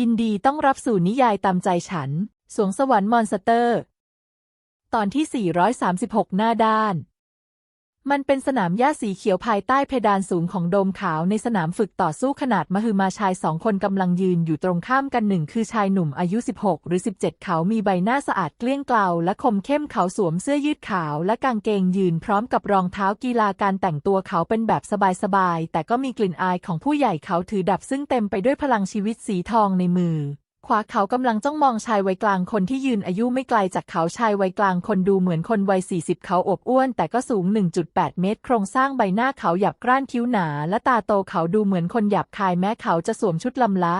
ยินดีต้องรับสู่นิยายตามใจฉัน สวงสวรรค์มอนสเตอร์ ตอนที่ 436 หน้าด้าน มันเป็นสนามหญ้าสีเขียวภายใต้เพดานสูงของโดมขาวในสนามฝึกต่อสู้ขนาดมหึมาชายสองคนกำลังยืนอยู่ตรงข้ามกันหนึ่งคือชายหนุ่มอายุ 16 หรือ 17 เขามีใบหน้าสะอาดเกลี้ยงเกลาและคมเข้มเขาสวมเสื้อยืดขาวและกางเกงยืนพร้อมกับรองเท้ากีฬาการแต่งตัวเขาเป็นแบบสบายๆแต่ก็มีกลิ่นอายของผู้ใหญ่เขาถือดับซึ่งเต็มไปด้วยพลังชีวิตสีทองในมือ ขวาเขากำลังจ้องมองชายวัยกลางคนที่ยืนอายุไม่ไกลจากเขาชายวัยกลางคนดูเหมือนคนวัย 40 เขาอบอ้วน แต่ก็สูง 1.8 เมตร โครงสร้างใบหน้าเขาหยับกร้านคิ้วหนา และตาโตเขาดูเหมือนคนหยาบคายแม้เขาจะสวมชุดลำละ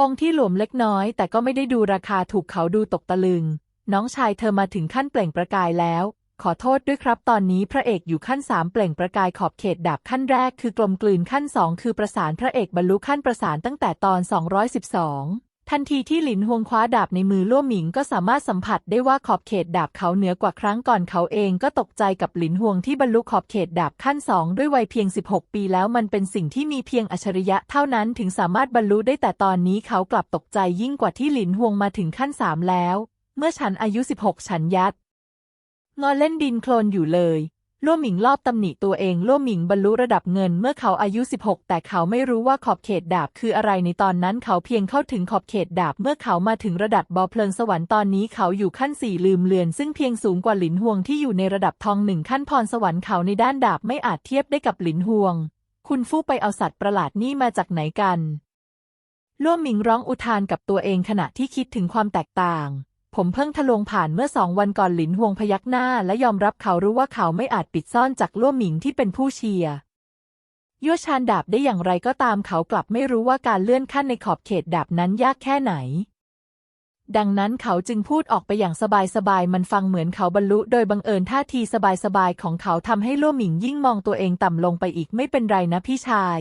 องค์ที่หลวมเล็กน้อย แต่ก็ไม่ได้ดูราคาถูกเขาดูตกตะลึง น้องชายเธอมาถึงขั้นเปล่งประกายแล้ว ขอโทษด้วยครับ ตอนนี้พระเอกอยู่ขั้นสามเปล่งประกายขอบเขตดาบขั้นแรกคือกลมกลืนขั้นสองคือประสานพระเอกบรรลุขั้นประสานตั้งแต่ตอน 212 ทันทีที่หลินฮวงคว้าดาบในมือล่วหมิงก็สามารถสัมผัสได้ว่าขอบเขตดาบเขาเหนือกว่าครั้งก่อนเขาเองก็ตกใจกับหลินฮวงที่บรรลุขอบเขตดาบขั้นสองด้วยวัยเพียง 16 ปีแล้วมันเป็นสิ่งที่มีเพียงอัจฉริยะเท่านั้นถึงสามารถบรรลุได้แต่ตอนนี้เขากลับตกใจยิ่งกว่าที่หลินฮวงมาถึงขั้นสามแล้ว เมื่อฉันอายุ 16 ฉันยัดงอนเล่นดินโคลนอยู่เลย ล่วหมิงรอบตำหนิตัวเองล่วหมิงบรรลุระดับเงินเมื่อเขาอายุ 16 แต่เขาไม่รู้ว่าขอบเขตดาบคืออะไรในตอนนั้นเขาเพียงเข้าถึงขอบเขตดาบเมื่อเขามาถึงระดับบอเพลิงสวรรค์ตอนนี้เขาอยู่ขั้นสี่ลืมเลือน ซึ่งเพียงสูงกว่าหลินฮวงที่อยู่ในระดับทองหนึ่งขั้นพรสวรรค์เขาในด้านดาบไม่อาจเทียบได้กับหลินฮวง คุณฟู่ไปเอาสัตว์ประหลาดนี่มาจากไหนกันล่วหมิงร้องอุทานกับตัวเองขณะที่คิดถึงความแตกต่าง ผมเพิ่งทะลวงผ่านเมื่อสองวันก่อนหลินฮวงพยักหน้า และยอมรับเขารู้ว่าเขาไม่อาจปิดซ่อนจากล่วหมิงที่เป็นผู้เชียร์ยั่วชานดาบได้อย่างไรก็ตามเขากลับไม่รู้ว่าการเลื่อนขั้นในขอบเขตดาบนั้นยากแค่ไหน ดังนั้นเขาจึงพูดออกไปอย่างสบายๆ มันฟังเหมือนเขาบรรลุโดยบังเอิญท่าทีสบายๆ ของเขาทำให้ล่วหมิงยิ่งมองตัวเองต่ำลงไปอีกไม่เป็นไรนะพี่ชาย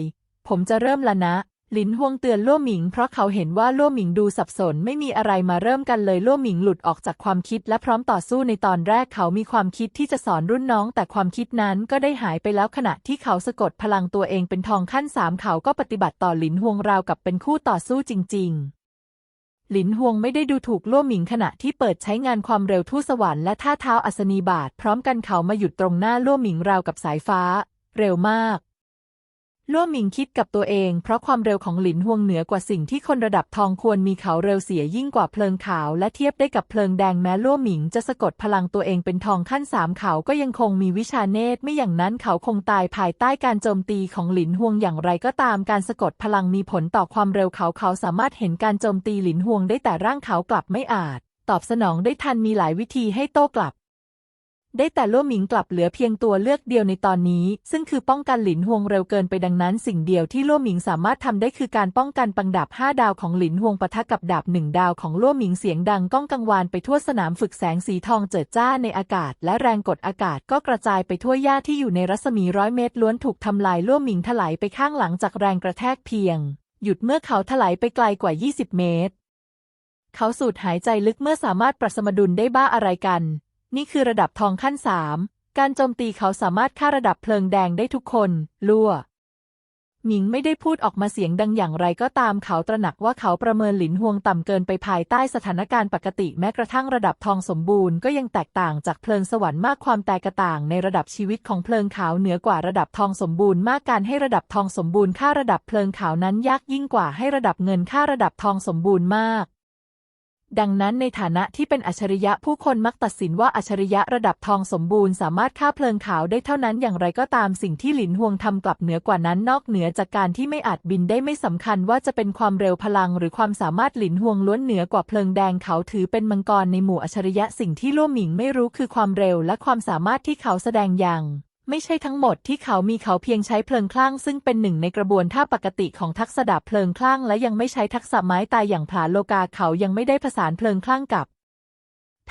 ผมจะเริ่มแล้วนะ หลินฮวงเตือนล่วหมิง เพราะเขาเห็นว่าล่วหมิงดูสับสนไม่มีอะไรมาเริ่มกันเลยล่วหมิงหลุดออกจากความคิดและพร้อมต่อสู้ในตอนแรกเขามีความคิดที่จะสอนรุ่นน้อง แต่ความคิดนั้นก็ได้หายไปแล้วขณะที่เขาสะกดพลังตัวเองเป็นทองขั้นสามเขาก็ปฏิบัติต่อหลินฮวงราวกับเป็นคู่ต่อสู้จริง ๆหลินฮวงไม่ได้ดูถูกล่วหมิงขณะที่เปิดใช้งานความเร็วทู่สวรรค์และท่าเท้าอัศนีบาทพร้อมกันเขามาหยุดตรงหน้าล่วหมิงราวกับสายฟ้า เร็วมาก ล่วหมิงคิดกับตัวเอง เพราะความเร็วของหลินฮวงเหนือกว่าสิ่งที่คนระดับทองควรมีเขาเร็วเสียยิ่งกว่าเพลิงขาวและเทียบได้กับเพลิงแดงแม้ล่วหมิงจะสะกดพลังตัวเองเป็นทองขั้นสามเขาก็ยังคงมีวิชาเนตรไม่อย่างนั้นเขาคงตายภายใต้การโจมตีของหลินฮวงอย่างไรก็ตามการสะกดพลังมีผลต่อความเร็วเขาเขาสามารถเห็นการโจมตีหลินฮวงได้แต่ร่างเขากลับไม่อาจ ตอบสนองได้ทันมีหลายวิธีให้โต้กลับ ได้แต่ล่วหมิงกลับเหลือเพียงตัวเลือกเดียวในตอนนี้ ซึ่งคือป้องกันหลินฮวงเร็วเกินไปดังนั้น สิ่งเดียวที่ล่วหมิงสามารถทำได้คือการป้องกันปังดาบห้าดาวของหลินฮวงปะทะกับดาบหนึ่งดาวของล่วหมิงเสียงดังก้องกังวานไปทั่วสนามฝึกแสงสีทองเจิดจ้าในอากาศ และแรงกดอากาศก็กระจายไปทั่วหญ้าที่อยู่ในรัศมีร้อยเมตรล้วนถูกทำลายล่วหมิงถลายไปข้างหลังจากแรงกระแทกเพียง หยุดเมื่อเขาถลายไปไกลกว่า 20 เมตร เขาสูดหายใจลึกเมื่อสามารถปรับสมดุลได้บ้าอะไรกัน นี่คือระดับทองขั้นสามการโจมตีเขาสามารถฆ่าระดับเพลิงแดงได้ทุกคน ลั่ว หมิงไม่ได้พูดออกมาเสียงดังอย่างไรก็ตามเขาตระหนักว่าเขาประเมินหลินฮวงต่ำเกินไปภายใต้สถานการณ์ปกติแม้กระทั่งระดับทองสมบูรณ์ก็ยังแตกต่างจากเพลิงสวรรค์มากความแตกต่างในระดับชีวิตของเพลิงขาวเหนือกว่าระดับทองสมบูรณ์มากการให้ระดับทองสมบูรณ์ค่าระดับเพลิงขาวนั้นยากยิ่งกว่าให้ระดับเงินค่าระดับทองสมบูรณ์มาก ดังนั้นในฐานะที่เป็นอัจฉริยะผู้คนมักตัดสินว่าอัจฉริยะระดับทองสมบูรณ์สามารถฆ่าเพลิงขาวได้เท่านั้นอย่างไรก็ตามสิ่งที่หลินฮวงทำกลับเหนือกว่านั้นนอกเหนือจากการที่ไม่อาจบินได้ไม่สำคัญว่าจะเป็นความเร็วพลัง หรือความสามารถหลินฮวงล้วนเหนือกว่าเพลิงแดงเขาถือเป็นมังกรในหมู่อัจฉริยะสิ่งที่ล่วหมิงไม่รู้คือความเร็วและความสามารถที่เขาแสดงอย่าง ไม่ใช่ทั้งหมดที่เขามีเขาเพียงใช้เพลิงคลั่งซึ่งเป็นหนึ่งในกระบวนท่าปกติของทักษะดาบเพลิงคลั่งและยังไม่ใช้ทักษะไม้ตายอย่างผาโลกาเขายังไม่ได้ผสานเพลิงคลั่งกับ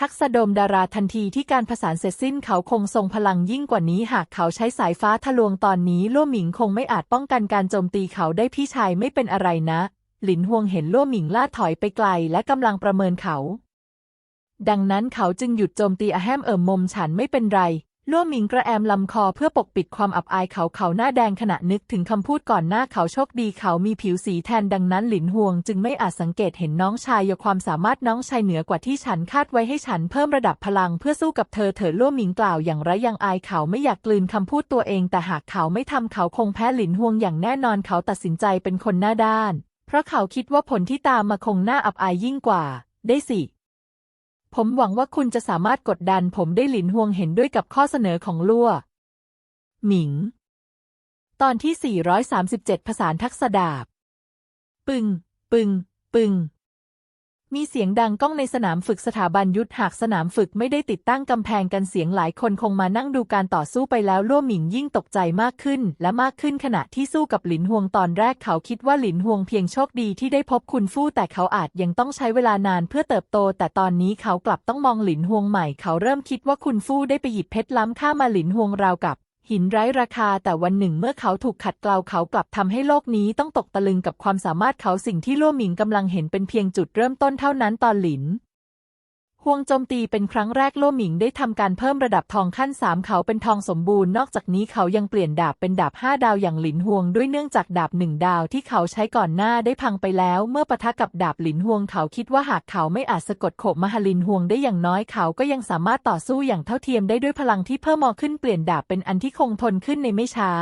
ทักษะโดมดาราทันทีที่การผสานเสร็จสิ้นเขาคงทรงพลังยิ่งกว่านี้หากเขาใช้สายฟ้าทะลวงตอนนี้ล่วหมิงคงไม่อาจป้องกันการโจมตีเขาได้พี่ชายไม่เป็นอะไรนะ หลินฮวงเห็นล่วหมิงล่าถอยไปไกลและกำลังประเมินเขาดังนั้นเขาจึงหยุดโจมตีอะแฮมเอิมมมฉันไม่เป็นไร ล่วหมิงกระแอมลำคอเพื่อปกปิดความอับอายเขาเขาหน้าแดงขณะนึกถึงคำพูดก่อนหน้าเขาโชคดีเขามีผิวสีแทนดังนั้นหลินห่วง จึงไม่อาจสังเกตเห็นน้องชายยกความสามารถน้องชายเหนือกว่าที่ฉันคาดไว้ให้ฉันเพิ่มระดับพลังเพื่อสู้กับเธอเถิดล่วหมิงกล่าวอย่างไรยังอายเขาไม่อยากกลืนคำพูดตัวเอง แต่หากเขาไม่ทำเขาคงแพ้หลินห่วงอย่างแน่นอนเขาตัดสินใจเป็นคนหน้าด้าน เพราะเขาคิดว่าผลที่ตามมาคงน่าอับอายยิ่งกว่า ได้สิ ผมหวังว่าคุณจะสามารถกดดันผมได้หลินห่วงเห็นด้วยกับข้อเสนอของลั่วหมิง ตอนที่ 437 ภาษาทักษดาบ ปึง ปึง ปึง มีเสียงดังก้องในสนามฝึกสถาบันยุทธหากสนามฝึกไม่ได้ติดตั้งกำแพงกันเสียงหลายคนคงมานั่งดูการต่อสู้ไปแล้วล่วหมิงยิ่งตกใจมากขึ้น และมากขึ้นขณะที่สู้กับหลินฮวงตอนแรกเขาคิดว่าหลินฮวงเพียงโชคดีที่ได้พบคุณฟู่แต่เขาอาจยังต้องใช้เวลานานเพื่อเติบโต แต่ตอนนี้เขากลับต้องมองหลินฮวงใหม่ เขาเริ่มคิดว่าคุณฟู่ได้ไปหยิบเพชรล้ำค่ามาหลินฮวงราวกับ หินไร้ราคาแต่วันหนึ่งเมื่อเขาถูกขัดเกลาเขากลับทำให้โลกนี้ต้องตกตะลึงกับความสามารถเขาสิ่งที่ล่วหมิงกำลังเห็นเป็นเพียงจุดเริ่มต้นเท่านั้นตอนหลิน ห่วงโจมตีเป็นครั้งแรกโล่หมิงได้ทำการเพิ่มระดับทองขั้นสามเขาเป็นทองสมบูรณ์นอกจากนี้เขายังเปลี่ยนดาบเป็นดาบห้าดาวอย่างหลินห่วงด้วยเนื่องจากดาบหนึ่งดาวที่เขาใช้ก่อนหน้าได้พังไปแล้ว เมื่อปะทะกับดาบหลินห่วงเขาคิดว่าหากเขาไม่อาจสะกดโขบมหาลินห่วงได้อย่างน้อยเขาก็ยังสามารถต่อสู้อย่างเท่าเทียมได้ด้วยพลังที่เพิ่มมอขึ้นเปลี่ยนดาบเป็นอันที่คงทนขึ้นในไม่ช้า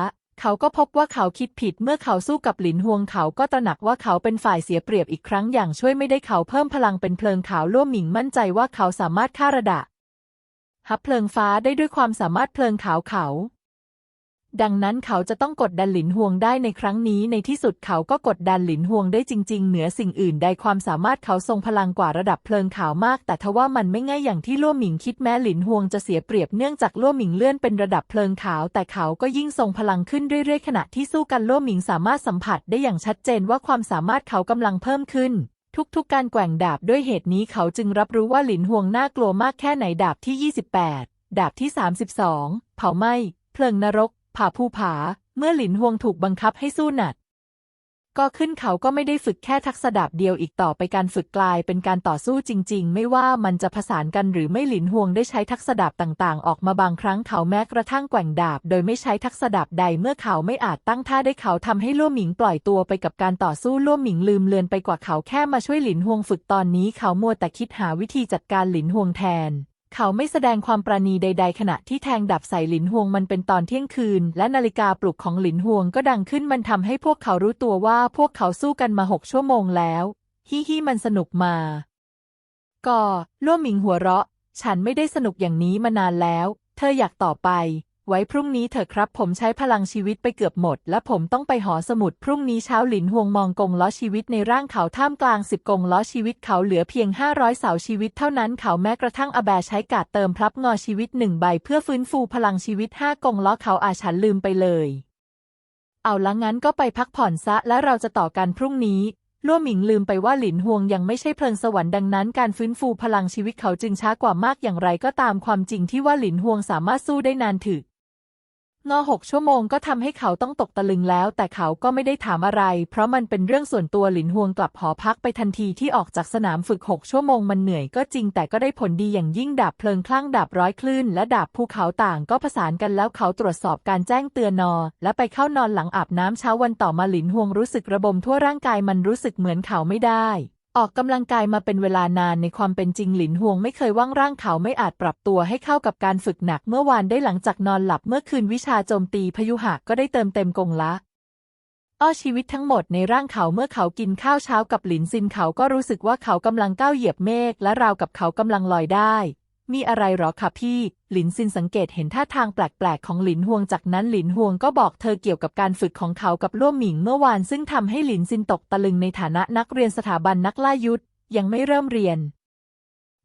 เขาก็พบว่าเขาคิดผิดเมื่อเขาสู้กับหลินฮวงเขาก็ตระหนักว่าเขาเป็นฝ่ายเสียเปรียบอีกครั้งอย่างช่วยไม่ได้เขาเพิ่มพลังเป็นเพลิงขาวล่วหมิงมั่นใจว่าเขาสามารถฆ่าระดะฮับเพลิงฟ้าได้ด้วยความสามารถเพลิงขาวเขา ดังนั้นเขาจะต้องกดดันหลินฮวงได้ในครั้งนี้ ในที่สุดเขาก็กดดันหลินฮวงได้จริง ๆ เหนือสิ่งอื่นใดความสามารถเขาทรงพลังกว่าระดับเพลิงขาวมาก แต่ทว่ามันไม่ง่ายอย่างที่ล่วหมิงคิดแม้หลินฮวงจะเสียเปรียบเนื่องจากล่วหมิงเลื่อนเป็นระดับเพลิงขาว แต่เขาก็ยิ่งทรงพลังขึ้นเรื่อยๆขณะที่สู้กันล่วหมิงสามารถสัมผัสได้อย่างชัดเจนว่าความสามารถเขากำลังเพิ่มขึ้นทุกๆ การแกว่งดาบด้วยเหตุนี้เขาจึงรับรู้ว่าหลินฮวงน่ากลัวมากแค่ไหนดาบที่ 28 ดาบที่ 32 เผาไหม้เพลิงนรก ผ่าภูผา เมื่อหลินฮวงถูกบังคับให้สู้หนัก ก็ขึ้นเขาก็ไม่ได้ฝึกแค่ทักษะดาบเดียวอีกต่อไปการฝึกกลายเป็นการต่อสู้จริง ๆ ไม่ว่ามันจะผสานกันหรือไม่หลินฮวงได้ใช้ทักษะดาบต่างๆ ออกมาบางครั้งเขาแม้กระทั่งแกว่งดาบ โดยไม่ใช้ทักษะดาบใดเมื่อเขาไม่อาจตั้งท่าได้เขาทำให้ล่วหมิงปล่อยตัวไปกับการต่อสู้ล่วหมิงลืมเลือนไปกว่าเขาแค่มาช่วยหลินฮวงฝึกตอนนี้เขามัวแต่คิดหาวิธีจัดการหลินฮวงแทน เขาไม่แสดงความประณีใด ๆ ขณะที่แทงดับใส่หลินฮวงมันเป็นตอนเที่ยงคืน และนาฬิกาปลุกของหลินฮวงก็ดังขึ้นมันทำให้พวกเขารู้ตัวว่าพวกเขาสู้กันมาหกชั่วโมงแล้วฮิฮิมันสนุกมาก็ล่วหมิงหัวเราะ ฉันไม่ได้สนุกอย่างนี้มานานแล้ว เธออยากต่อไป ไว้พรุ่งนี้เถอะครับ ผมใช้พลังชีวิตไปเกือบหมด และผมต้องไปหอสมุดพรุ่งนี้เช้าหลินฮวงมองกงล้อชีวิตในร่างเขาท่ามกลางสิบกงล้อชีวิตเขาเหลือเพียง 500 เสาชีวิตเท่านั้นเขาแม้กระทั่งอาแบใช้กาดเติมพลับงอชีวิตหนึ่งใบเพื่อฟื้นฟูพลังชีวิตห้ากงล้อเขาอาฉันลืมไปเลย เอาละงั้นก็ไปพักผ่อนซะและเราจะต่อกันพรุ่งนี้ล่วหมิงลืมไปว่าหลินฮวงยังไม่ใช่เพลิงสวรรค์ดังนั้นการฟื้นฟูพลังชีวิตเขาจึงช้ากว่ามากอย่างไรก็ตามความจริงที่ว่าหลินฮวงสามารถสู้ได้นานถึก งอหกชั่วโมงก็ทำให้เขาต้องตกตะลึงแล้ว แต่เขาก็ไม่ได้ถามอะไร เพราะมันเป็นเรื่องส่วนตัวหลินฮวงกลับหอพักไปทันทีที่ออกจากสนามฝึกหกชั่วโมงมันเหนื่อยก็จริงแต่ก็ได้ผลดีอย่างยิ่งดาบเพลิงคลั่งดาบร้อยคลื่น และดาบภูเขาต่างก็ผสานกันแล้วเขาตรวจสอบการแจ้งเตือนนอ และไปเข้านอนหลังอาบน้ำเช้าวันต่อมาหลินฮวงรู้สึกระบมทั่วร่างกายมันรู้สึกเหมือนเขาไม่ได้ ออกกำลังกายมาเป็นเวลานานในความเป็นจริงหลินฮวงไม่เคยว่างร่างเขาไม่อาจปรับตัวให้เข้ากับการฝึกหนักเมื่อวานได้หลังจากนอนหลับเมื่อคืนวิชาโจมตีพยุหะก็ได้เติมเต็มกงละอ้อชีวิตทั้งหมดในร่างเขาเมื่อเขากินข้าวเช้ากับหลินซินเขาก็รู้สึกว่าเขากำลังก้าวเหยียบเมฆและราวกับเขากำลังลอยได้ มีอะไรหรอคะพี่ หลินซินสังเกตเห็นท่าทางแปลกๆ ของหลินฮวง จากนั้นหลินฮวงก็บอกเธอเกี่ยวกับการฝึกของเขากับล่วหมิงเมื่อวานซึ่งทำให้หลินซินตกตะลึงในฐานะนักเรียนสถาบันนักล่ายุทธยังไม่เริ่มเรียน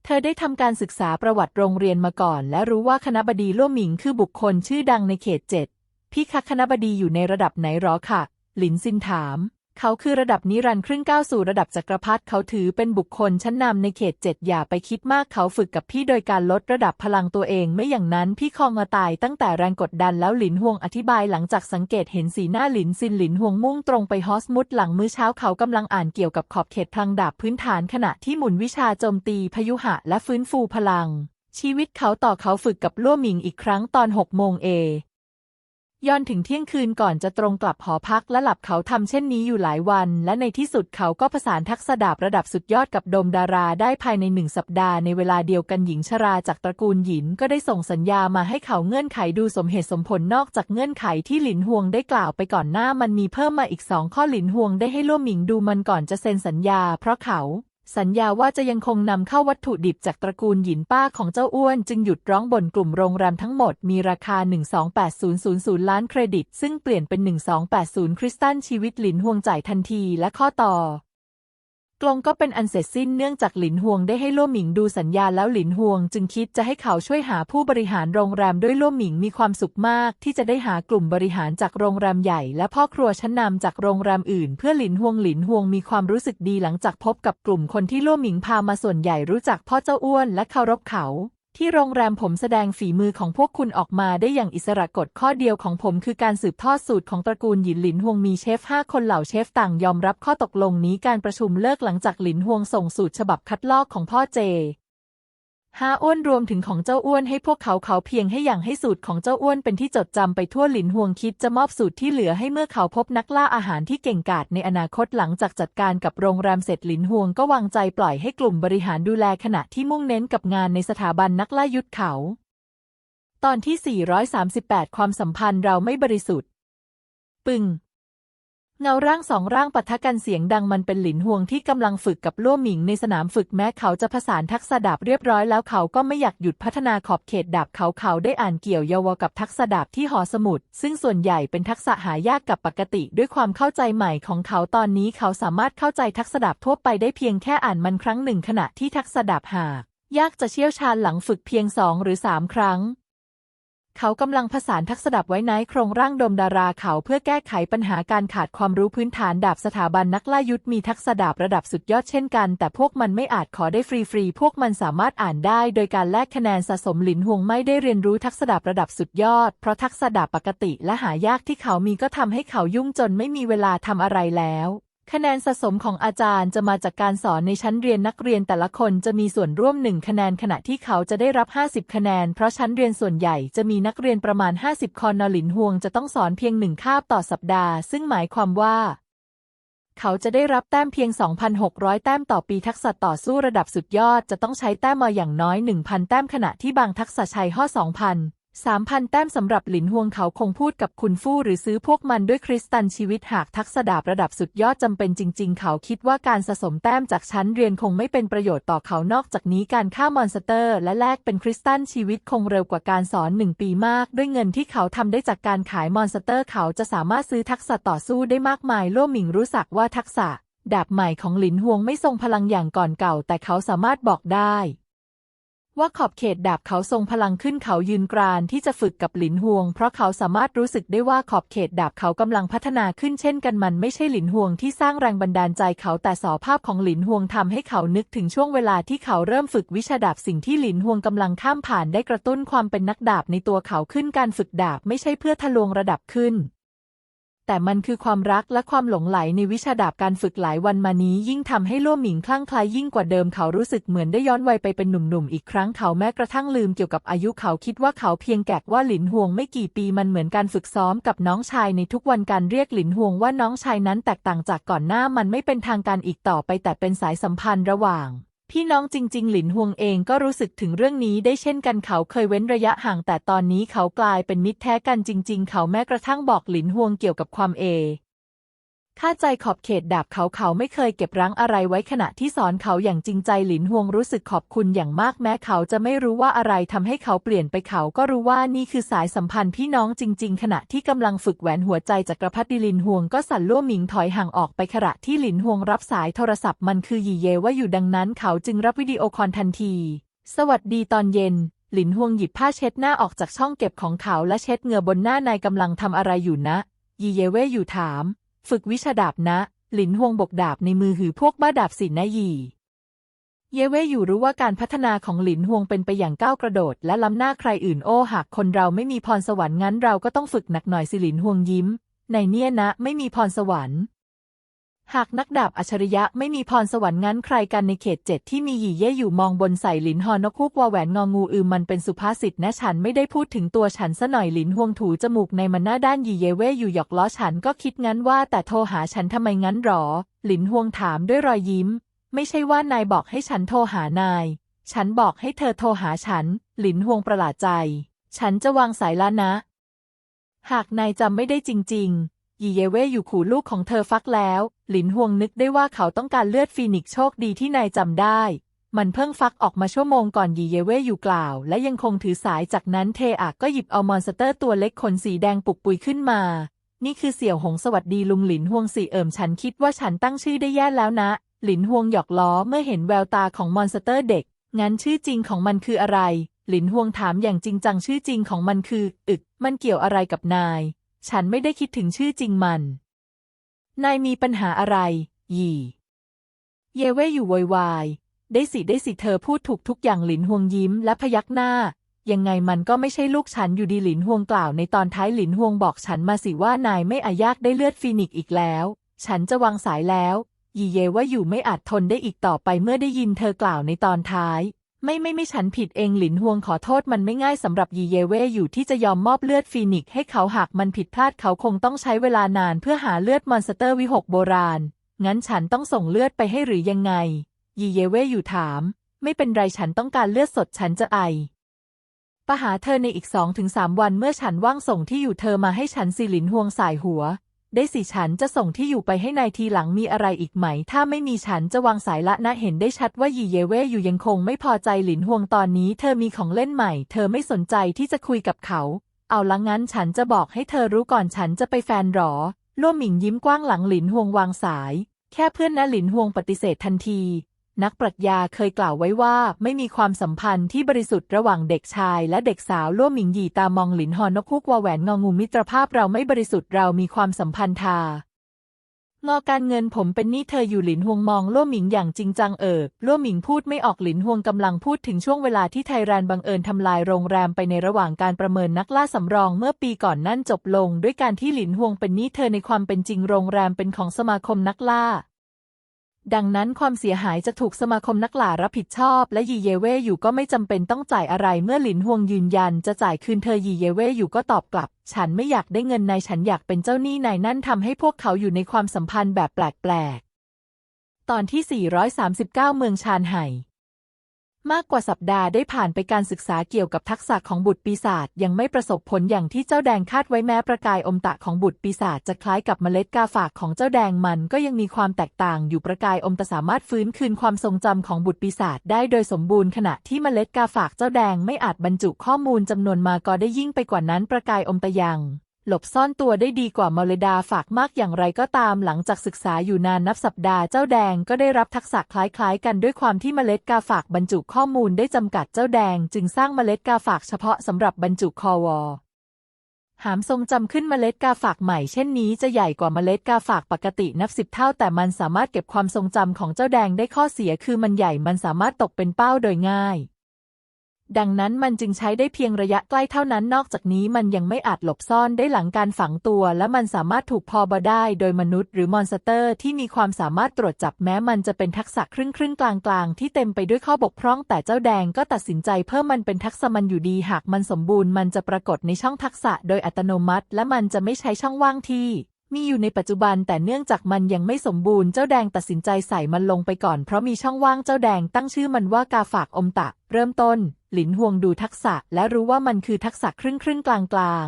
เธอได้ทำการศึกษาประวัติโรงเรียนมาก่อน และรู้ว่าคณะบดีล่วหมิงคือบุคคลชื่อดังในเขตเจ็ดพี่คะคณะบดีอยู่ในระดับไหนหรอค่ะ หลินซินถาม เขาคือระดับนิรันดร์ครึ่งก้าวสู่ระดับจักรพรรดิเขาถือเป็นบุคคลชั้นนำในเขตเจ็ดอย่าไปคิดมากเขาฝึกกับพี่โดยการลดระดับพลังตัวเอง ไม่อย่างนั้นพี่คองมาตายตั้งแต่แรงกดดันแล้วหลินฮวงอธิบายหลังจากสังเกตเห็นสีหน้าหลินซินหลินฮวงมุ่งตรงไปฮอสมุดหลังมื้อเช้าเขากำลังอ่านเกี่ยวกับขอบเขตพลังดาบพื้นฐานขณะที่หมุนวิชาโจมตีพยุหะและฟื้นฟูพลังชีวิตเขาต่อเขาฝึกกับล่วหมิงอีกครั้งตอนหกโมงเอ ย้อนถึงเที่ยงคืนก่อนจะตรงกลับหอพักและหลับเขาทำเช่นนี้อยู่หลายวัน และในที่สุดเขาก็ผสานทักษะดาบระดับสุดยอดกับโดมดาราได้ภายในหนึ่งสัปดาห์ในเวลาเดียวกันหญิงชราจากตระกูลหยินก็ได้ส่งสัญญามาให้เขาเงื่อนไขดูสมเหตุสมผลนอกจากเงื่อนไขที่หลินฮวงได้กล่าวไปก่อนหน้ามันมีเพิ่มมาอีกสองข้อหลินฮวงได้ให้ล่วหมิงดูมันก่อนจะเซ็นสัญญา เพราะเขา สัญญาว่าจะยังคงนำเข้าวัตถุดิบจากตระกูลหยินป้าของเจ้าอ้วน จึงหยุดร้องบนกลุ่มโรงแรมทั้งหมดมีราคา 128,000 ล้านเครดิต ซึ่งเปลี่ยนเป็น 12800คริสตันชีวิตหลินฮวงจ่ายทันทีและข้อต่อ กลงก็เป็นอันเสร็จสิ้นเนื่องจากหลินฮวงได้ให้ล่วหมิงดูสัญญาแล้วหลินฮวง จึงคิดจะให้เขาช่วยหาผู้บริหารโรงแรมด้วยล่วหมิงมีความสุขมาก ที่จะได้หากลุ่มบริหารจากโรงแรมใหญ่ และพ่อครัวชั้นนำจากโรงแรมอื่น เพื่อหลินฮวงหลินฮวงมีความรู้สึกดีหลังจากพบกับกลุ่มคนที่ล่วหมิงพามาส่วนใหญ่รู้จักพ่อเจ้าอ้วนและเคารพเขา ที่โรงแรมผมแสดงฝีมือของพวกคุณออกมาได้อย่างอิสระกฎข้อเดียวของผมคือการสืบทอดสูตรของตระกูลหยินหลินฮวงมีเชฟห้าคนเหล่าเชฟต่างยอมรับข้อตกลงนี้การประชุมเลิกหลังจากหลินฮวงส่งสูตรฉบับคัดลอกของพ่อเจ ห้าอ้วนรวมถึงของเจ้าอ้วนให้พวกเขาเขาเพียงให้อย่างให้สูตรของเจ้าอ้วนเป็นที่จดจำไปทั่วหลินฮวงคิดจะมอบสูตรที่เหลือให้เมื่อเขาพบนักล่าอาหารที่เก่งกาจในอนาคตหลังจากจัดการกับโรงแรมเสร็จหลินฮวงก็วางใจปล่อยให้กลุ่มบริหารดูแลขณะที่มุ่งเน้นกับงานในสถาบันนักล่ายุทธเขา ตอนที่ 438 ความสัมพันธ์เราไม่บริสุทธิ์ ปึง เงาร่างสองร่างปะทะกันเสียงดังมันเป็นหลินฮวงที่กำลังฝึกกับล่วหมิงในสนามฝึกแม้เขาจะผสานทักษะดาบเรียบร้อยแล้วเขาก็ไม่อยากหยุดพัฒนาขอบเขตดาบเขาเขาได้อ่านเกี่ยวเยาวกับทักษะดาบที่หอสมุด ซึ่งส่วนใหญ่เป็นทักษะหายากกับปกติ ด้วยความเข้าใจใหม่ของเขาตอนนี้เขาสามารถเข้าใจทักษะดาบทั่วไปได้เพียงแค่อ่านมันครั้งหนึ่งขณะที่ทักษะดาบหากยากจะเชี่ยวชาญหลังฝึกเพียงสองหรือสามครั้ง เขากำลังผสานทักษะดับไว้ในโครงร่างดมดาราเขาเพื่อแก้ไขปัญหาการขาดความรู้พื้นฐานดาบสถาบันนักล่ายุทธมีทักษะดาบระดับสุดยอดเช่นกัน แต่พวกมันไม่อาจขอได้ฟรีๆ พวกมันสามารถอ่านได้ โดยการแลกคะแนนสะสมหลินห่วงไม่ได้เรียนรู้ทักษะดาบระดับสุดยอด เพราะทักษะดาบปกติและหายากที่เขามีก็ทำให้เขายุ่งจนไม่มีเวลาทำอะไรแล้ว คะแนนสะสมของอาจารย์จะมาจากการสอนในชั้นเรียนนักเรียนแต่ละคนจะมีส่วนร่วมหนึ่งคะแนนขณะที่เขาจะได้รับ 50 คะแนน เพราะชั้นเรียนส่วนใหญ่จะมีนักเรียนประมาณ 50 คนนอลินฮวงจะต้องสอนเพียงหนึ่งคาบต่อสัปดาห์ ซึ่งหมายความว่า เขาจะได้รับแต้มเพียง 2,600 แต้มต่อปีทักษะต่อสู้ระดับสุดยอดจะต้องใช้แต้มมาอย่างน้อย 1,000 แต้มขณะที่บางทักษะใช้ห้อ2,000 3,000แต้มสำหรับหลินฮวงเขาคงพูดกับคุณฟู่หรือซื้อพวกมันด้วยคริสตัลชีวิตหากทักษะดาบระดับสุดยอดจำเป็นจริง ๆ เขาคิดว่าการสะสมแต้มจากชั้นเรียนคงไม่เป็นประโยชน์ต่อเขานอกจากนี้การฆ่ามอนสเตอร์ และแลกเป็นคริสตัลชีวิตคงเร็วกว่าการสอนหนึ่งปีมาก ด้วยเงินที่เขาทำได้จากการขายมอนสเตอร์ เขาจะสามารถซื้อทักษะต่อสู้ได้มากมายล่หมิงรู้สักว่าทักษะดาบใหม่ของหลินฮวงไม่ทรงพลังอย่างก่อนเก่า แต่เขาสามารถบอกได้ ว่าขอบเขตดาบเขาทรงพลังขึ้นเขายืนกรานที่จะฝึกกับหลินฮวง เพราะเขาสามารถรู้สึกได้ว่าขอบเขตดาบเขากำลังพัฒนาขึ้นเช่นกันมันไม่ใช่หลินฮวงที่สร้างแรงบันดาลใจเขาแต่สอภาพของหลินฮวงทำให้เขานึกถึงช่วงเวลาที่เขาเริ่มฝึกวิชาดาบสิ่งที่หลินฮวงกำลังข้ามผ่านได้กระตุ้นความเป็นนักดาบในตัวเขาขึ้นการฝึกดาบไม่ใช่เพื่อทะลวงระดับขึ้น แต่มันคือความรักและความหลงไหลในวิชาดาบการฝึกหลายวันมานี้ ยิ่งทำให้ล่วหมิงคลั่งไคล้ยิ่งกว่าเดิมเขารู้สึกเหมือนได้ย้อนวัยไปเป็นหนุ่มๆอีกครั้งเขาแม้กระทั่งลืมเกี่ยวกับอายุเขาคิดว่าเขาเพียงแกกว่าหลินฮวงไม่กี่ปีมันเหมือนการฝึกซ้อมกับน้องชายในทุกวันการเรียกหลินฮวงว่าน้องชายนั้นแตกต่างจากก่อนหน้ามันไม่เป็นทางการอีกต่อไปแต่เป็นสายสัมพันธ์ระหว่าง พี่น้องจริง ๆ หลินฮวงเองก็รู้สึกถึงเรื่องนี้ได้เช่นกันเขาเคยเว้นระยะห่างแต่ตอนนี้เขากลายเป็นมิตรแท้กันจริง ๆ เขาแม้กระทั่งบอกหลินฮวงเกี่ยวกับความเอ ค่าใจขอบเขตดาบเขาเขาไม่เคยเก็บรั้งอะไรไว้ขณะที่สอนเขาอย่างจริงใจหลินฮวงรู้สึกขอบคุณอย่างมากแม้เขาจะไม่รู้ว่าอะไรทำให้เขาเปลี่ยนไปเขาก็รู้ว่านี่คือสายสัมพันธ์พี่น้องจริง ๆ ขณะที่กำลังฝึกแหวนหัวใจจักรพรรดิลินฮวงก็สั่นล่วหมิงถอยห่างออกไปขณะที่หลินฮวงรับสายโทรศัพท์มันคือหยีเยว่าอยู่ดังนั้น เขาจึงรับวิดีโอคอลทันที สวัสดีตอนเย็นหลินฮวงหยิบผ้าเช็ดหน้าออกจากช่องเก็บของเขาและเช็ดเหงื่อบนหน้านายกำลังทำอะไรอยู่นะยีเยเว่อยู่ถาม ฝึกวิชาดาบนะ หลินฮวงบกดาบในมือหือพวกบ้าดาบสินนยีเยเว่อยู่รู้ว่าการพัฒนาของหลินฮวงเป็นไปอย่างก้าวกระโดด และล้ำหน้าใครอื่นโอ้หากคนเราไม่มีพรสวรรค์งั้นเราก็ต้องฝึกหนักหน่อยสิหลินฮวงยิ้ม ในเนี่ยนะไม่มีพรสวรรค์ หากนักดาบอัจฉริยะไม่มีพรสวรรค์งั้นใครกันในเขตเจ็ดที่มีหยี่เย่อยู่มองบนใส่หลินฮอนกคูกวาแหวนงองูอืมมันเป็นสุภาษิตนะฉันไม่ได้พูดถึงตัวฉันซะหน่อยหลินฮวงถูจมูกในมันหน้าด้านหยี่เย่เว่อยู่หยอกล้อฉันก็คิดงั้นว่าแต่โทรหาฉันทำไมงั้นหรอ หลินฮวงถามด้วยรอยยิ้ม ไม่ใช่ว่านายบอกให้ฉันโทรหานาย ฉันบอกให้เธอโทรหาฉัน หลินฮวงประหลาดใจ ฉันจะวางสายแล้วนะ หากนายจำไม่ได้จริง ๆ ยีเยเว่อยู่ขู่ลูกของเธอฟักแล้ว หลินฮวงนึกได้ว่าเขาต้องการเลือดฟีนิกซ์โชคดีที่นายจำได้ มันเพิ่งฟักออกมาชั่วโมงก่อนยีเยเว่อยู่กล่าว และยังคงถือสายจากนั้นเทอะก็หยิบเอามอนสเตอร์ตัวเล็กขนสีแดงปุกปุยขึ้นมา นี่คือเสี่ยวหงสวัสดีลุงหลินฮวงสี่เอิมฉันคิดว่าฉันตั้งชื่อได้แย่แล้วนะ หลินฮวงหยอกล้อเมื่อเห็นแววตาของมอนสเตอร์เด็ก งั้นชื่อจริงของมันคืออะไร หลินฮวงถามอย่างจริงจังชื่อจริงของมันคือ อึก มันเกี่ยวอะไรกับนาย ฉันไม่ได้คิดถึงชื่อจริงมัน นายมีปัญหาอะไรหยี่ เยเว่อยู่โวยวาย ได้สิได้สิเธอพูดถูกทุกอย่างหลินฮวงยิ้มและพยักหน้า ยังไงมันก็ไม่ใช่ลูกฉันอยู่ดีหลินฮวงกล่าวในตอนท้ายหลินฮวงบอกฉันมาสิว่านายไม่อายักได้เลือดฟีนิกซ์อีกแล้ว ฉันจะวางสายแล้ว ยีเยว่าอยู่ไม่อาจทนได้อีกต่อไปเมื่อได้ยินเธอกล่าวในตอนท้าย ไม่ไม่ไม่ฉันผิดเองหลินฮวงขอโทษมันไม่ง่ายสำหรับยีเยเว่อยู่ที่จะยอมมอบเลือดฟีนิกให้เขาหากมันผิดพลาดเขาคงต้องใช้เวลานานเพื่อหาเลือดมอนสเตอร์วิหกโบราณ งั้นฉันต้องส่งเลือดไปให้หรือยังไง ยีเยเว่อยู่ถาม ไม่เป็นไรฉันต้องการเลือดสดฉันจะไอปะหาเธอในอีกสองถึงสามวันเมื่อฉันว่างส่งที่อยู่เธอมาให้ฉันสิหลินฮวงสายหัว ได้สิฉันจะส่งที่อยู่ไปให้นายทีหลังมีอะไรอีกไหม ถ้าไม่มีฉันจะวางสายละนะเห็นได้ชัดว่ายีเยเว่อยู่ยังคงไม่พอใจหลินฮวงตอนนี้ เธอมีของเล่นใหม่ เธอไม่สนใจที่จะคุยกับเขา เอาละงั้นฉันจะบอกให้เธอรู้ก่อนฉันจะไปแฟนหรอล่วหมิงยิ้มกว้างหลังหลินฮวงวางสาย แค่เพื่อนนะหลินฮวงปฏิเสธทันที นักปรัชญาเคยกล่าวไว้ว่า ไม่มีความสัมพันธ์ที่บริสุทธิ์ระหว่างเด็กชาย และเด็กสาวล่วหมิงหยีตามองหลินฮอนนกคุกวาแหวนงองูมิตรภาพเราไม่บริสุทธิ์เรามีความสัมพันธ์ทางอการเงินผมเป็นหนี้เธออยู่หลินฮวงมองล่วหมิงอย่างจริงจังเอิบล่วหมิงพูดไม่ออกหลินฮวงกำลังพูดถึงช่วงเวลาที่ไทยแรนบังเอิญทำลายโรงแรมไปในระหว่างการประเมินนักล่าสำรองเมื่อปีก่อนนั่นจบลง ด้วยการที่หลินฮวงเป็นหนี้เธอในความเป็นจริงโรงแรมเป็นของสมาคมนักล่า ดังนั้นความเสียหายจะถูกสมาคมนักล่ารับผิดชอบ และยีเยเว่อยู่ก็ไม่จำเป็นต้องจ่ายอะไรเมื่อหลินฮวงยืนยัน จะจ่ายคืนเธอยีเยเว่อยู่ก็ตอบกลับ ฉันไม่อยากได้เงินนายฉันอยากเป็นเจ้าหนี้นายนั่นทำให้พวกเขาอยู่ในความสัมพันธ์แบบแปลกๆ ตอนที่ 439 เมืองชานไห่ มากกว่าสัปดาห์ได้ผ่านไปการศึกษาเกี่ยวกับทักษะของบุตรปีศาจยังไม่ประสบผลอย่างที่เจ้าแดงคาดไว้แม้ประกายอมตะของบุตรปีศาจจะคล้ายกับเมล็ดกาฝากของเจ้าแดงมันก็ยังมีความแตกต่างอยู่ประกายอมตะสามารถฟื้นคืนความทรงจำของบุตรปีศาจได้โดยสมบูรณ์ขณะที่เมล็ดกาฝากเจ้าแดงไม่อาจบรรจุข้อมูลจำนวนมาก็ได้ยิ่งไปกว่านั้นประกายอมตะยัง หลบซ่อนตัวได้ดีกว่าเมลดาฝากมากอย่างไรก็ตามหลังจากศึกษาอยู่นานนับสัปดาห์เจ้าแดงก็ได้รับทักษะคล้ายๆ กันด้วยความที่เมล็ดกาฝากบรรจุข้อมูลได้จำกัดเจ้าแดง จึงสร้างเมล็ดกาฝากเฉพาะสำหรับบรรจุคอวอหามทรงจำขึ้นเมล็ดกาฝากใหม่เช่นนี้จะใหญ่กว่าเมล็ดกาฝากปกตินับสิบเท่า แต่มันสามารถเก็บความทรงจำของเจ้าแดงได้ข้อเสียคือมันใหญ่มันสามารถตกเป็นเป้าโดยง่าย ดังนั้นมันจึงใช้ได้เพียงระยะใกล้เท่านั้นนอกจากนี้มันยังไม่อาจหลบซ่อนได้หลังการฝังตัว และมันสามารถถูกพอบได้โดยมนุษย์หรือมอนสเตอร์ที่มีความสามารถตรวจจับแม้มันจะเป็นทักษะครึ่งครึ่งกลางกลางที่เต็มไปด้วยข้อบกพร่อง แต่เจ้าแดงก็ตัดสินใจเพิ่มมันเป็นทักษะมันอยู่ดีหากมันสมบูรณ์มันจะปรากฏในช่องทักษะโดยอัตโนมัติ และมันจะไม่ใช้ช่องว่างที่มีอยู่ในปัจจุบันแต่เนื่องจากมันยังไม่สมบูรณ์เจ้าแดงตัดสินใจใส่มันลงไปก่อนเพราะมีช่องว่างเจ้าแดงตั้งชื่อมันว่ากาฝากอมตะ เริ่มต้น หลินห่วงดูทักษะและรู้ว่ามันคือทักษะครึ่งครึ่งกลางกลาง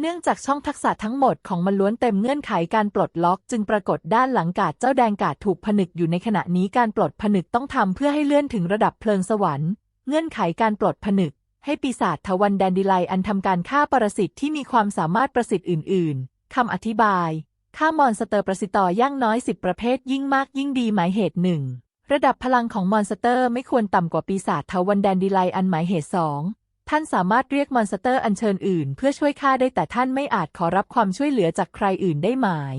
เนื่องจากช่องทักษะทั้งหมดของมันล้วนเต็มเงื่อนไขการปลดล็อก จึงปรากฏด้านหลังกาดเจ้าแดงกาดถูกผนึกอยู่ในขณะนี้การปลดผนึกต้องทำเพื่อให้เลื่อนถึงระดับเพลิงสวรรค์ เงื่อนไขการปลดผนึก ให้ปีศาจทวันแดนดิไลอันทำการฆ่าปรสิตที่มีความสามารถประสิทธิ์อื่น ๆคำอธิบายฆ่ามอนสเตอร์ประสิตต่อย่างน้อยสิบประเภทยิ่งมากยิ่งดีหมายเหตุหนึ่ง ระดับพลังของมอนสเตอร์ไม่ควรต่ำกว่าปีศาจเทวันแดนดีไลอันหมายเหตุสองท่านสามารถเรียกมอนสเตอร์อันเชิญอื่น เพื่อช่วยฆ่าได้แต่ท่านไม่อาจขอรับความช่วยเหลือจากใครอื่นได้หมาย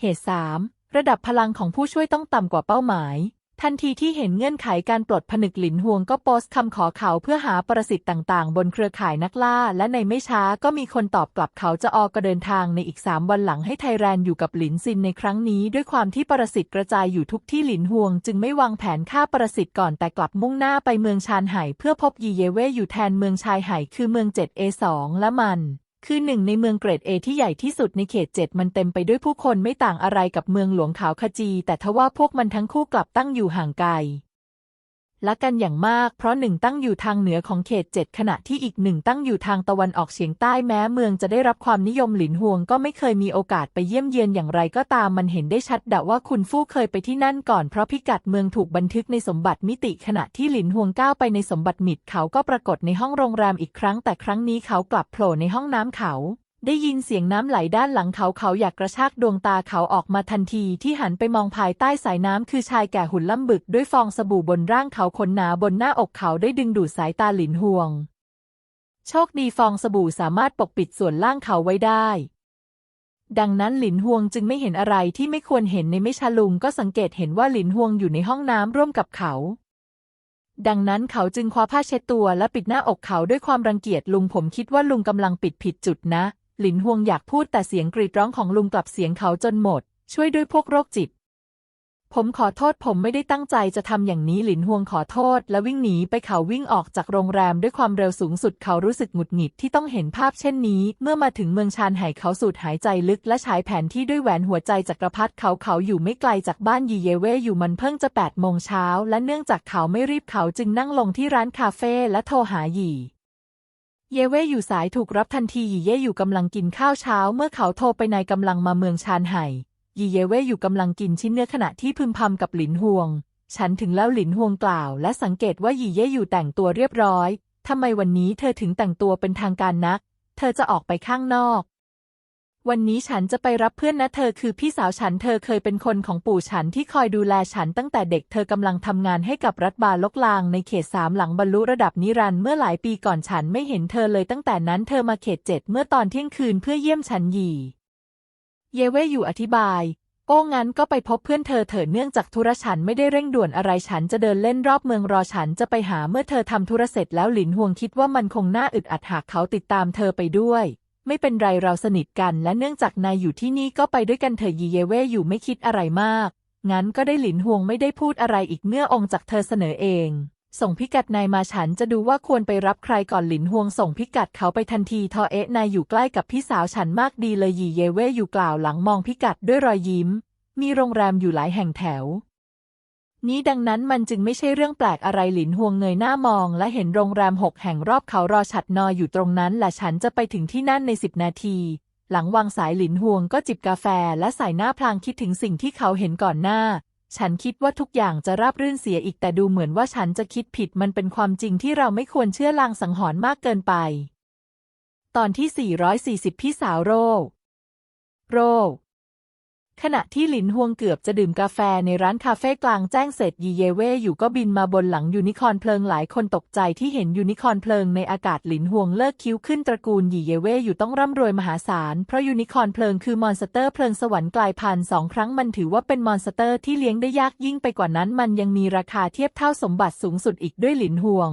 เหตุสามระดับพลังของผู้ช่วยต้องต่ำกว่าเป้าหมาย ทันทีที่เห็นเงื่อนไขการปลดผนึกหลินฮวงก็โพสต์คำขอเขาเพื่อหาประสิทธิ์ต่างๆ บนเครือข่ายนักล่า และในไม่ช้าก็มีคนตอบกลับเขาจะออกกระเดินทางในอีกสามวันหลังให้ไทยแลนด์อยู่กับหลินซินในครั้งนี้ด้วยความที่ประสิทธิ์กระจายอยู่ทุกที่หลินฮวง จึงไม่วางแผนฆ่าประสิทธิ์ก่อนแต่กลับมุ่งหน้าไปเมืองชานไห่เพื่อพบยีเยเว่อยู่แทนเมืองชายไห่คือเมือง 7A2 และมัน คือหนึ่งในเมืองเกรดเอที่ใหญ่ที่สุดในเขตเจ็ดมันเต็มไปด้วยผู้คนไม่ต่างอะไรกับเมืองหลวงขาวขจี แต่ทว่าพวกมันทั้งคู่กลับตั้งอยู่ห่างไกล ละกันอย่างมาก เพราะหนึ่งตั้งอยู่ทางเหนือของเขตเจ็ดขณะที่อีกหนึ่งตั้งอยู่ทางตะวันออกเฉียงใต้แม้เมืองจะได้รับความนิยมหลินฮวงก็ไม่เคยมีโอกาสไปเยี่ยมเยียนอย่างไรก็ตามมันเห็นได้ชัดดะว่าคุณฟู่เคยไปที่นั่นก่อนเพราะพิกัดเมืองถูกบันทึกในสมบัติมิติขณะที่หลินฮวงก้าวไปในสมบัติมิตรเขาก็ปรากฏในห้องโรงแรมอีกครั้ง แต่ครั้งนี้เขากลับโผล่ในห้องน้ำเขา ได้ยินเสียงน้ำไหลด้านหลังเขาเขาอยากกระชากดวงตาเขาออกมาทันทีที่หันไปมองภายใต้สายน้ำคือชายแก่หุ่นล่ำบึกด้วยฟองสบู่บนร่างเขาขนหนาบนหน้าอกเขาได้ดึงดูดสายตาหลินห่วง โชคดีฟองสบู่สามารถปกปิดส่วนล่างเขาไว้ได้ ดังนั้นหลินฮวงจึงไม่เห็นอะไรที่ไม่ควรเห็นในไม่ชาลุงก็สังเกตเห็นว่าหลินฮวงอยู่ในห้องน้ำร่วมกับเขาดังนั้นเขาจึงคว้าผ้าเช็ดตัวและปิดหน้าอกเขาด้วยความรังเกียจลุงผมคิดว่าลุงกำลังปิดผิดจุดนะ หลินฮวงอยากพูดแต่เสียงกรีดร้องของลุงกลับเสียงเขาจนหมด ช่วยด้วยพวกโรคจิต ผมขอโทษผมไม่ได้ตั้งใจจะทำอย่างนี้หลินฮวงขอโทษ และวิ่งหนีไปเขาวิ่งออกจากโรงแรมด้วยความเร็วสูงสุดเขารู้สึกหงุดหงิดที่ต้องเห็นภาพเช่นนี้ เมื่อมาถึงเมืองชานไห่เขาสูดหายใจลึกและฉายแผนที่ด้วยแหวนหัวใจจักรพรรดิเขาเขาอยู่ไม่ไกลจากบ้านยีเยเว่อยู่มันเพิ่งจะแปดโมงเช้าและเนื่องจากเขาไม่รีบเขาจึงนั่งลงที่ร้านคาเฟ่และโทรหาหยี เยเว่อยู่สายถูกรับทันทีหยีเย่อยู่กำลังกินข้าวเช้า เมื่อเขาโทรไปนายกำลังมาเมืองชานไห่หยีเยเว่อยู่กำลังกินชิ้นเนื้อขณะที่พึมพำกับหลินฮวง ฉันถึงแล้วหลินฮวงกล่าว และสังเกตว่าหยีเย่อยู่แต่งตัวเรียบร้อยทำไมวันนี้เธอถึงแต่งตัวเป็นทางการนัก เธอจะออกไปข้างนอก วันนี้ฉันจะไปรับเพื่อนนะเธอคือพี่สาวฉันเธอเคยเป็นคนของปู่ฉันที่คอยดูแลฉันตั้งแต่เด็กเธอกำลังทำงานให้กับรัฐบาลลกลางในเขตสามหลังบรรลุระดับนิรันด์เมื่อหลายปีก่อนฉันไม่เห็นเธอเลยตั้งแต่นั้นเธอมาเขตเจ็ดเมื่อตอนเที่ยงคืนเพื่อเยี่ยมฉันหยีเยเว่อยู่อธิบาย โอ้งั้นก็ไปพบเพื่อนเธอเถิดเนื่องจากธุระฉันไม่ได้เร่งด่วนอะไรฉันจะเดินเล่นรอบเมืองรอฉันจะไปหาเมื่อเธอทำธุระเสร็จแล้วหลินห่วงคิดว่ามันคงน่าอึดอัดหากเขาติดตามเธอไปด้วย ไม่เป็นไรเราสนิทกัน และเนื่องจากนายอยู่ที่นี่ก็ไปด้วยกันเถอะยีเยเว่อยู่ไม่คิดอะไรมาก งั้นก็ได้หลินห่วงไม่ได้พูดอะไรอีกเมื่อองค์จากเธอเสนอเอง ส่งพิกัดนายมาฉันจะดูว่าควรไปรับใครก่อนหลินห่วงส่งพิกัดเขาไปทันทีทอเอะนายอยู่ใกล้กับพี่สาวฉันมากดีเลยยีเยเว่อยู่กล่าวหลังมองพิกัดด้วยรอยยิ้ม มีโรงแรมอยู่หลายแห่งแถว นี้ดังนั้นมันจึงไม่ใช่เรื่องแปลกอะไรหลินห่วงเงยหน้ามอง และเห็นโรงแรมหกแห่งรอบเขารอฉัดนอยอยู่ตรงนั้นและฉันจะไปถึงที่นั่นในสิบนาที หลังวางสายหลินห่วงก็จิบกาแฟและใส่หน้าพลางคิดถึงสิ่งที่เขาเห็นก่อนหน้า ฉันคิดว่าทุกอย่างจะราบรื่นเสียอีกแต่ดูเหมือนว่าฉันจะคิดผิดมันเป็นความจริงที่เราไม่ควรเชื่อลางสังหรณ์มากเกินไป ตอนที่ 440 พี่สาวโรโร ขณะที่หลินฮวงเกือบจะดื่มกาแฟในร้านคาเฟ่กลางแจ้งเสร็จยีเยเว่อยู่ก็บินมาบนหลังยูนิคอร์นเพลิงหลายคนตกใจที่เห็นยูนิคอร์นเพลิงในอากาศหลินฮวงเลิกคิ้วขึ้นตระกูลยีเยเว่อยู่ต้องร่ำรวยมหาศาล เพราะยูนิคอร์นเพลิงคือมอนสเตอร์เพลิงสวรรค์กลายพันธุ์สองครั้งมันถือว่าเป็นมอนสเตอร์ที่เลี้ยงได้ยากยิ่งไปกว่านั้นมันยังมีราคาเทียบเท่าสมบัติสูงสุดอีกด้วยหลินฮวง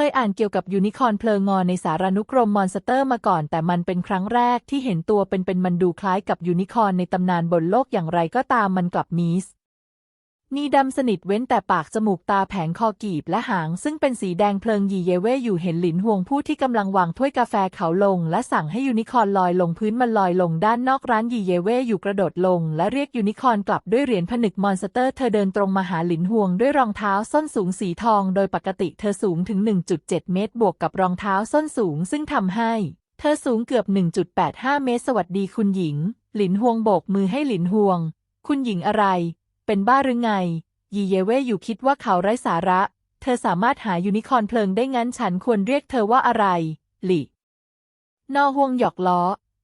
เคยอ่านเกี่ยวกับยูนิคอร์นเพลิงงอในสารานุกรมมอนสเตอร์มาก่อน แต่มันเป็นครั้งแรกที่เห็นตัวเป็นเป็นมันดูคล้ายกับยูนิคอร์นในตำนานบนโลกอย่างไรก็ตามมันกลับมีส นี่ดำสนิทเว้นแต่ปากจมูกตาแผงคอกีบและหาง ซึ่งเป็นสีแดงเพลิงยีเยเว่อยู่เห็นหลินห่วงผู้ที่กำลังวางถ้วยกาแฟเขาลง และสั่งให้ยูนิคอร์นลอยลงพื้นมันลอยลงด้านนอกร้านยีเยเว่อยู่กระโดดลง และเรียกยูนิคอร์นกลับด้วยเหรียญผนึกมอนสเตอร์เธอเดินตรงมาหาหลินห่วงด้วยรองเท้าส้นสูงสีทอง โดยปกติเธอสูงถึง 1.7 เมตร บวกกับรองเท้าส้นสูง ซึ่งทำให้ เธอสูงเกือบ 1.85 เมตร สวัสดีคุณหญิง หลินห่วงโบกมือให้หลินห่วง คุณหญิงอะไร เป็นบ้าหรือไง ยีเยเว่อยู่คิดว่าเขาไร้สาระ เธอสามารถหายูนิคอร์นเพลิงได้งั้นฉันควรเรียกเธอว่าอะไร หลินอห่วงหยอกล้อ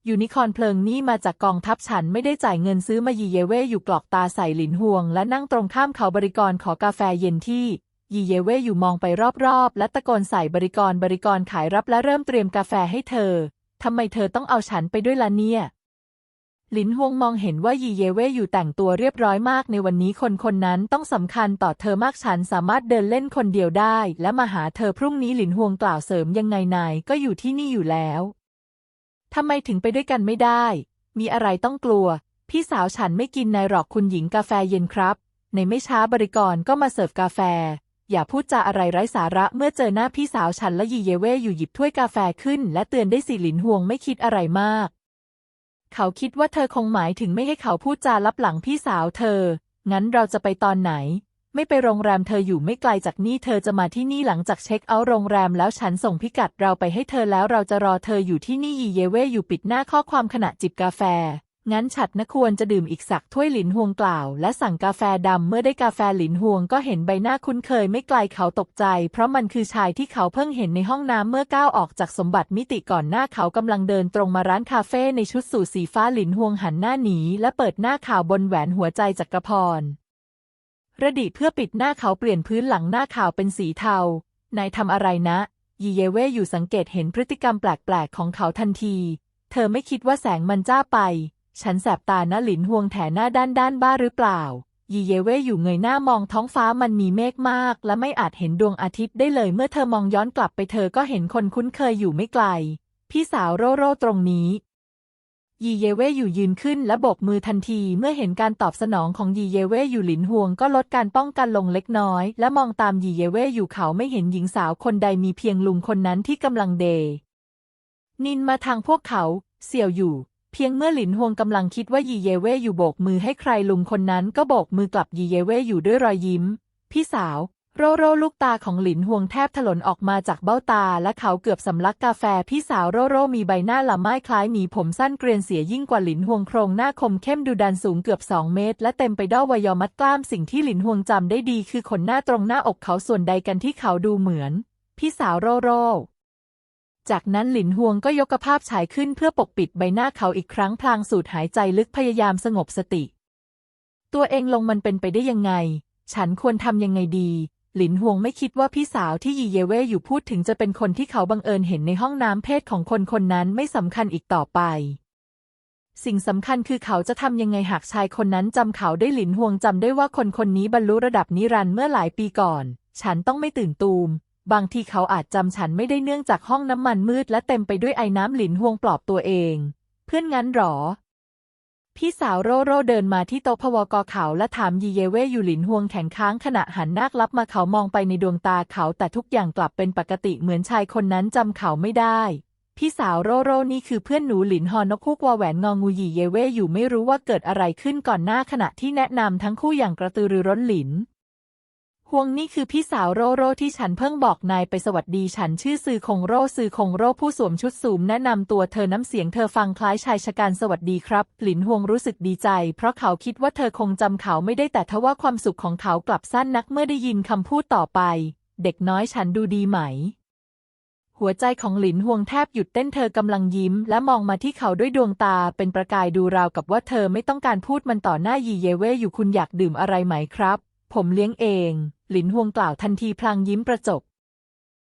ยูนิคอร์นเพลิงนี่มาจากกองทัพฉันไม่ได้จ่ายเงินซื้อมายีเยเว่อยู่กรอกตาใส่หลินห่วง และนั่งตรงข้ามเขาบริกรขอกาแฟเย็นที่ยีเยเว่อยู่มองไปรอบๆ และตะโกนใส่บริกรบริกรขายรับและเริ่มเตรียมกาแฟให้เธอ ทำไมเธอต้องเอาฉันไปด้วยล่ะเนี่ย หลินฮวงมองเห็นว่ายีเยเว่อยู่แต่งตัวเรียบร้อยมากในวันนี้คนคนนั้นต้องสำคัญต่อเธอมากฉันสามารถเดินเล่นคนเดียวได้ และมาหาเธอพรุ่งนี้หลินฮวงกล่าวเสริมยังไงนายก็อยู่ที่นี่อยู่แล้วทำไมถึงไปด้วยกันไม่ได้ มีอะไรต้องกลัว พี่สาวฉันไม่กินนายหรอกคุณหญิงกาแฟเย็นครับ ในไม่ช้าบริกรก็มาเสิร์ฟกาแฟ อย่าพูดจาอะไรไร้สาระเมื่อเจอหน้าพี่สาวฉันและยีเยเว่อยู่หยิบถ้วยกาแฟขึ้น และเตือนได้สิหลินฮวงไม่คิดอะไรมาก เขาคิดว่าเธอคงหมายถึงไม่ให้เขาพูดจาลับหลังพี่สาวเธอ งั้นเราจะไปตอนไหน ไม่ไปโรงแรมเธออยู่ไม่ไกลจากนี่เธอจะมาที่นี่หลังจากเช็คเอาท์โรงแรมแล้วฉันส่งพิกัดเราไปให้เธอแล้วเราจะรอเธออยู่ที่นี่ยีเยเว่อยู่ปิดหน้าข้อความขณะจิบกาแฟ งั้นฉัดนะควรจะดื่มอีกสักถ้วยหลินฮวงกล่าว และสั่งกาแฟดำเมื่อได้กาแฟหลินฮวงก็เห็นใบหน้าคุ้นเคยไม่ไกลเขาตกใจ เพราะมันคือชายที่เขาเพิ่งเห็นในห้องน้ำเมื่อก้าวออกจากสมบัติมิติก่อนหน้าเขากำลังเดินตรงมาร้านคาเฟ่ในชุดสูทสีฟ้าหลินฮวงหันหน้าหนีและเปิดหน้าข่าวบนแหวนหัวใจจักรพรระดิเพื่อปิดหน้าเขาเปลี่ยนพื้นหลังหน้าข่าวเป็นสีเทานายทำอะไรนะยีเยเว่อยู่สังเกตเห็นพฤติกรรมแปลกๆของเขาทันที เธอไม่คิดว่าแสงมันจ้าไป ฉันแสบตานะหลินฮวงแถหน้าด้านด้านบ้าหรือเปล่า ยีเยเว่อยู่เงยหน้ามองท้องฟ้ามันมีเมฆมาก และไม่อาจเห็นดวงอาทิตย์ได้เลยเมื่อเธอมองย้อนกลับไปเธอก็เห็นคนคุ้นเคยอยู่ไม่ไกล พี่สาวโรโร่ตรงนี้ ยีเยเว่อยู่ยืนขึ้นและโบกมือทันทีเมื่อเห็นการตอบสนองของยีเยเว่อยู่หลินฮวงก็ลดการป้องกันลงเล็กน้อย และมองตามยีเยเว่อยู่เขาไม่เห็นหญิงสาวคนใดมีเพียงลุงคนนั้นที่กำลังเดนินมาทางพวกเขา เสี่ยวอยู่ เพียงเมื่อหลินฮวงกำลังคิดว่ายีเยเว่อยู่โบกมือให้ใครลุงคนนั้นก็โบกมือกลับยีเยเว่อยู่ด้วยรอยยิ้ม พี่สาว โรโรลูกตาของหลินฮวงแทบถลนออกมาจากเบ้าตา และเขาเกือบสำลักกาแฟพี่สาวโรโรมีใบหน้าละไม้คล้ายหมีผมสั้นเกรียนเสียยิ่งกว่าหลินฮวงโครงหน้าคมเข้มดูดันสูงเกือบสองเมตร และเต็มไปด้วยวัยมัดกล้ามสิ่งที่หลินฮวงจำได้ดีคือขนหน้าตรงหน้าอกเขาส่วนใดกันที่เขาดูเหมือน พี่สาวโรโร จากนั้นหลินฮวงก็ยกกระภาพฉายขึ้นเพื่อปกปิดใบหน้าเขาอีกครั้งพลางสูดหายใจลึกพยายามสงบสติ ตัวเองลงมันเป็นไปได้ยังไง ฉันควรทำยังไงดี หลินฮวงไม่คิดว่าพี่สาวที่ยีเยเว่อยู่พูดถึงจะเป็นคนที่เขาบังเอิญเห็นในห้องน้ำเพศของคนคนนั้นไม่สำคัญอีกต่อไป สิ่งสำคัญคือเขาจะทำยังไงหากชายคนนั้นจำเขาได้หลินฮวงจำได้ว่าคนคนนี้บรรลุระดับนิรันดร์เมื่อหลายปีก่อน ฉันต้องไม่ตื่นตูม บางทีเขาอาจจำฉันไม่ได้เนื่องจากห้องน้ำมันมืดและเต็มไปด้วยไอ้น้ำหลินฮวงปลอบตัวเอง เพื่อนงั้นหรอ พี่สาวโรโรเดินมาที่โต๊ะพวกเขาและถามยีเยเว่อยู่หลินฮวงแข็งค้างขณะหันหน้าลับมาเขามองไปในดวงตาเขาแต่ทุกอย่างกลับเป็นปกติเหมือนชายคนนั้นจำเขาไม่ได้พี่สาวโรโรนี่คือเพื่อนหนูหลินฮอนกคูกวาแหวนงองูยีเยเว่อยู่ไม่รู้ว่าเกิดอะไรขึ้นก่อนหน้าขณะที่แนะนำทั้งคู่อย่างกระตือรือร้นหลิน วงนี่คือพี่สาวโรโรที่ฉันเพิ่งบอกนายไปสวัสดีฉันชื่อซือคงโรซือคงโรผู้สวมชุดสูมแนะนำตัวเธอน้ำเสียงเธอฟังคล้ายชายชะกันสวัสดีครับ หลินฮวงรู้สึกดีใจ เพราะเขาคิดว่าเธอคงจำเขาไม่ได้แต่ทว่าความสุขของเขากลับสั้นนักเมื่อได้ยินคำพูดต่อไป เด็กน้อยฉันดูดีไหม หัวใจของหลินฮวงแทบหยุดเต้นเธอกำลังยิ้ม และมองมาที่เขาด้วยดวงตาเป็นประกายดูราวกับว่าเธอไม่ต้องการพูดมันต่อหน้ายีเยเว่อยู่คุณอยากดื่มอะไรไหมครับ ผมเลี้ยงเอง หลินฮวงกล่าวทันทีพลางยิ้มประจบ